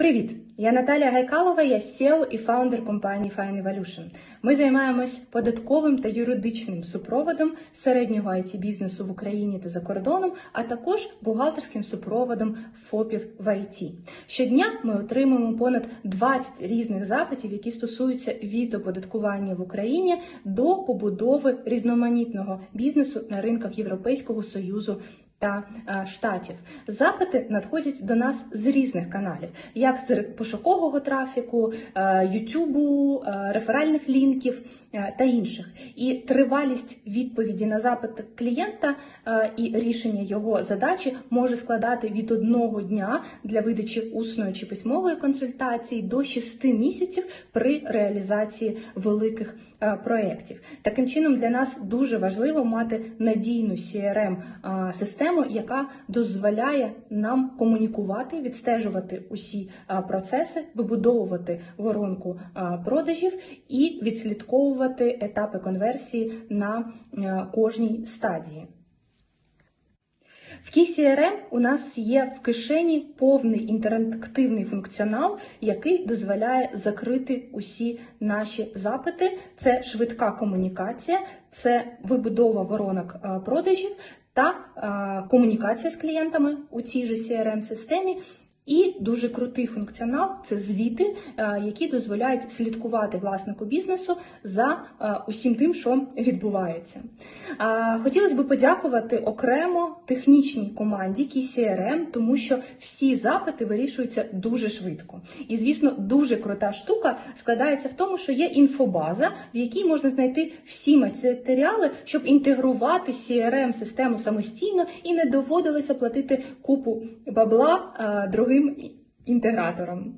Привіт! Я Наталія Гайкалова, я SEO і фаундер компанії Fine Evolution. Ми займаємось податковим та юридичним супроводом середнього it бізнесу в Україні та за кордоном, а також бухгалтерським супроводом ФОПів в IT. Щодня ми отримуємо понад 20 різних запитів, які стосуються від оподаткування в Україні до побудови різноманітного бізнесу на ринках Європейського союзу та е, штатів. Запити надходять до нас з різних каналів, як з пошукового трафіку, е, Ютубу, е, реферальних лінків та інших. І тривалість відповіді на запит клієнта і рішення його задачі може складати від одного дня для видачі усної чи письмової консультації до 6 місяців при реалізації великих проєктів. Таким чином, для нас дуже важливо мати надійну crm е, систему яка дозволяє нам комунікувати, відстежувати усі процеси, вибудовувати воронку продажів і відслідковувати етапи конверсії на кожній стадії. В KCRM у нас є в кишені повний інтерактивний функціонал, який дозволяє закрити усі наші запити. Це швидка комунікація, це вибудова воронок е, продажів та е, комунікація з клієнтами у цій же crm системі і дуже крутий функціонал це звіти, е, які дозволяють слідкувати власнику бізнесу за е, усім тим, що відбувається. Е, Хотілося б подякувати окремо технічній команді KeyCRM, тому що всі запити вирішуються дуже швидко. І, звісно, дуже крута штука складається в тому, що є інфобаза, в якій можна знайти всі матеріали, щоб інтегрувати crm систему самостійно і не доводилося платити купу бабла другим інтегратором.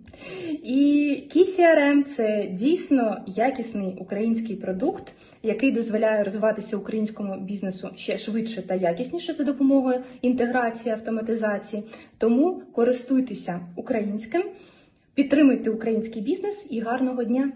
І KCRM – це дійсно якісний український продукт, який дозволяє розвиватися українському бізнесу ще швидше та якісніше за допомогою інтеграції автоматизації. Тому користуйтеся українським, підтримуйте український бізнес і гарного дня!